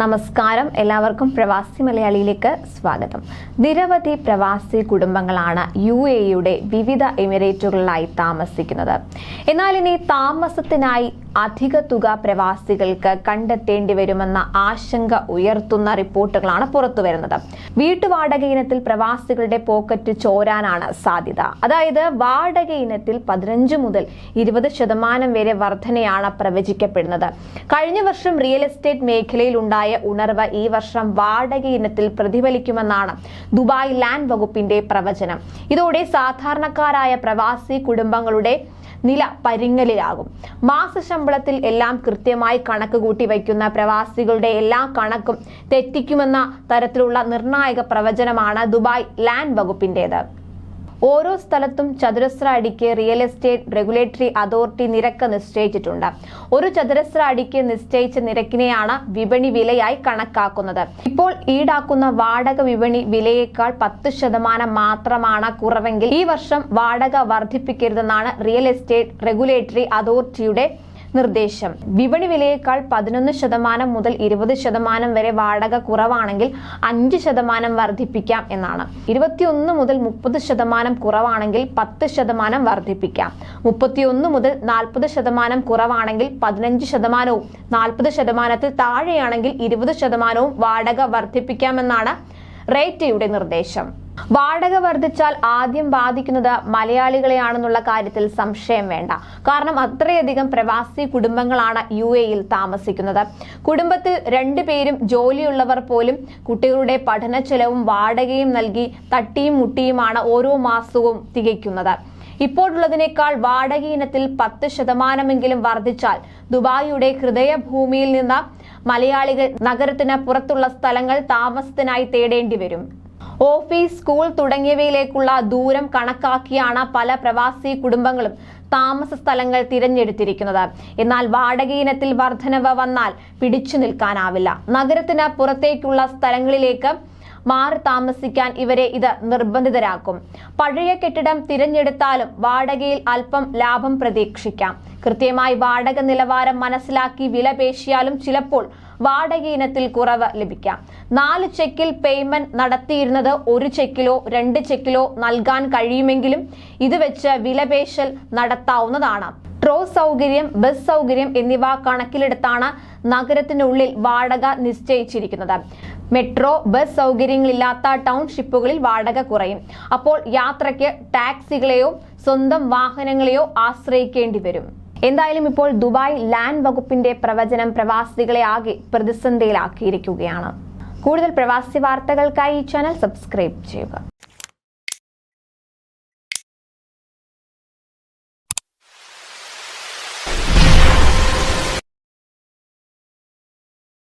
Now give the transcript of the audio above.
നമസ്കാരം. എല്ലാവർക്കും പ്രവാസി മലയാളിയിലേക്ക് സ്വാഗതം. നിരവധി പ്രവാസി കുടുംബങ്ങളാണ് യു എയുടെ വിവിധ എമിറേറ്റുകളിലായി താമസിക്കുന്നത്. എന്നാൽ ഇനി താമസത്തിനായി അധിക തുക പ്രവാസികൾക്ക് കണ്ടെത്തേണ്ടി വരുമെന്ന ആശങ്ക ഉയർത്തുന്ന റിപ്പോർട്ടുകളാണ് പുറത്തുവരുന്നത് വീട്ടുവാടക ഇനത്തിൽ പ്രവാസികളുടെ പോക്കറ്റ് ചോരാനാണ് സാധ്യത. അതായത് വാടക ഇനത്തിൽ പതിനഞ്ച് മുതൽ ഇരുപത് ശതമാനം വരെ വർധനയാണ് പ്രവചിക്കപ്പെടുന്നത്. കഴിഞ്ഞ വർഷം റിയൽ എസ്റ്റേറ്റ് മേഖലയിൽ ഉണ്ടായ ഉണർവ് ഈ വർഷം വാടക ഇനത്തിൽ പ്രതിഫലിക്കുമെന്നാണ് ദുബായ് ലാൻഡ് വകുപ്പിന്റെ പ്രവചനം. ഇതോടെ സാധാരണക്കാരായ പ്രവാസി കുടുംബങ്ങളുടെ നില പരിങ്ങലിലാകും. മാസശമ്പളത്തിൽ എല്ലാം കൃത്യമായി കണക്ക് കൂട്ടി വയ്ക്കുന്ന പ്രവാസികളുടെ എല്ലാ കണക്കും തെറ്റിക്കുമെന്ന തരത്തിലുള്ള നിർണായക പ്രവചനമാണ് ദുബായ് ലാൻഡ് വകുപ്പിന്റേത്. ഓരോ സ്ഥലത്തും ചതുരശ്ര അടിക്ക് റിയൽ എസ്റ്റേറ്റ് റെഗുലേറ്ററി അതോറിറ്റി നിരക്ക് നിശ്ചയിച്ചിട്ടുണ്ട്. ഒരു ചതുരശ്ര അടിക്ക് നിശ്ചയിച്ച നിരക്കിനെയാണ് വിപണി വിലയായി കണക്കാക്കുന്നത്. ഇപ്പോൾ ഈടാക്കുന്ന വാടക വിപണി വിലയേക്കാൾ പത്ത് ശതമാനം മാത്രമാണ് കുറവെങ്കിൽ ഈ വർഷം വാടക വർദ്ധിപ്പിക്കരുതെന്നാണ് റിയൽ എസ്റ്റേറ്റ് റെഗുലേറ്ററി അതോറിറ്റിയുടെ നിർദ്ദേശം. വിപണി വിലയേക്കാൾ പതിനൊന്ന് ശതമാനം മുതൽ ഇരുപത് ശതമാനം വരെ വാടക കുറവാണെങ്കിൽ അഞ്ച് ശതമാനം വർദ്ധിപ്പിക്കാം എന്നാണ്. ഇരുപത്തിയൊന്ന് മുതൽ മുപ്പത് ശതമാനം കുറവാണെങ്കിൽ പത്ത് ശതമാനം വർദ്ധിപ്പിക്കാം. മുപ്പത്തിയൊന്ന് മുതൽ നാൽപ്പത് ശതമാനം കുറവാണെങ്കിൽ പതിനഞ്ച് ശതമാനവും നാൽപ്പത് ശതമാനത്തിൽ താഴെയാണെങ്കിൽ ഇരുപത് ശതമാനവും വാടക വർദ്ധിപ്പിക്കാമെന്നാണ് റേറ്റയുടെ നിർദ്ദേശം. വാടക വർദ്ധിച്ചാൽ ആദ്യം ബാധിക്കുന്നത് മലയാളികളെയാണെന്നുള്ള കാര്യത്തിൽ സംശയം വേണ്ട. കാരണം അത്രയധികം പ്രവാസി കുടുംബങ്ങളാണ് യു എയിൽ താമസിക്കുന്നത്. കുടുംബത്തിൽ രണ്ടുപേരും ജോലിയുള്ളവർ പോലും കുട്ടികളുടെ പഠന ചെലവും വാടകയും നൽകി തട്ടിയും മുട്ടിയുമാണ് ഓരോ മാസവും തികയ്ക്കുന്നത്. ഇപ്പോഴുള്ളതിനേക്കാൾ വാടക ഇനത്തിൽ പത്ത് ശതമാനമെങ്കിലും വർദ്ധിച്ചാൽ ദുബായിയുടെ ഹൃദയഭൂമിയിൽ നിന്ന് മലയാളികൾ നഗരത്തിന് പുറത്തുള്ള സ്ഥലങ്ങൾ താമസത്തിനായി തേടേണ്ടി വരും. ഓഫീസ് സ്കൂൾ തുടങ്ങിയവയിലേക്കുള്ള ദൂരം കണക്കാക്കിയാണ് പല പ്രവാസി കുടുംബങ്ങളും താമസ സ്ഥലങ്ങൾ തിരഞ്ഞെടുത്തിരിക്കുന്നത്. എന്നാൽ വാടക ഇനത്തിൽ വർധനവ് വന്നാൽ പിടിച്ചു നിൽക്കാനാവില്ല. നഗരത്തിന് പുറത്തേക്കുള്ള സ്ഥലങ്ങളിലേക്ക് മാറി താമസിക്കാൻ ഇവരെ ഇത് നിർബന്ധിതരാക്കും. പഴയ കെട്ടിടം തിരഞ്ഞെടുത്താലും വാടകയിൽ അല്പം ലാഭം പ്രതീക്ഷിക്കാം. കൃത്യമായി വാടക നിലവാരം മനസ്സിലാക്കി വില പേശിയാലും ചിലപ്പോൾ വാടക ഇനത്തിൽ കുറവ് ലഭിക്കാം. നാല് ചെക്കിൽ പേയ്മെന്റ് നടത്തിയിരുന്നത് ഒരു ചെക്കിലോ രണ്ട് ചെക്കിലോ നൽകാൻ കഴിയുമെങ്കിലും ഇത് വെച്ച് വിലപേശൽ നടത്താവുന്നതാണ്. ട്രോ സൗകര്യം ബസ് സൗകര്യം എന്നിവ കണക്കിലെടുത്താണ് നഗരത്തിനുള്ളിൽ വാടക നിശ്ചയിച്ചിരിക്കുന്നത്. മെട്രോ ബസ് സൗകര്യങ്ങളില്ലാത്ത ടൗൺഷിപ്പുകളിൽ വാടക കുറയും. അപ്പോൾ യാത്രയ്ക്ക് ടാക്സികളെയോ സ്വന്തം വാഹനങ്ങളെയോ ആശ്രയിക്കേണ്ടി വരും. എന്തായാലും ഇപ്പോൾ ദുബായ് ലാൻഡ് വകുപ്പിന്റെ പ്രവചനം പ്രവാസികളെ ആകെ പ്രതിസന്ധിയിലാക്കിയിരിക്കുകയാണ്. കൂടുതൽ പ്രവാസി വാർത്തകൾക്കായി ഈ ചാനൽ സബ്സ്ക്രൈബ് ചെയ്യുക.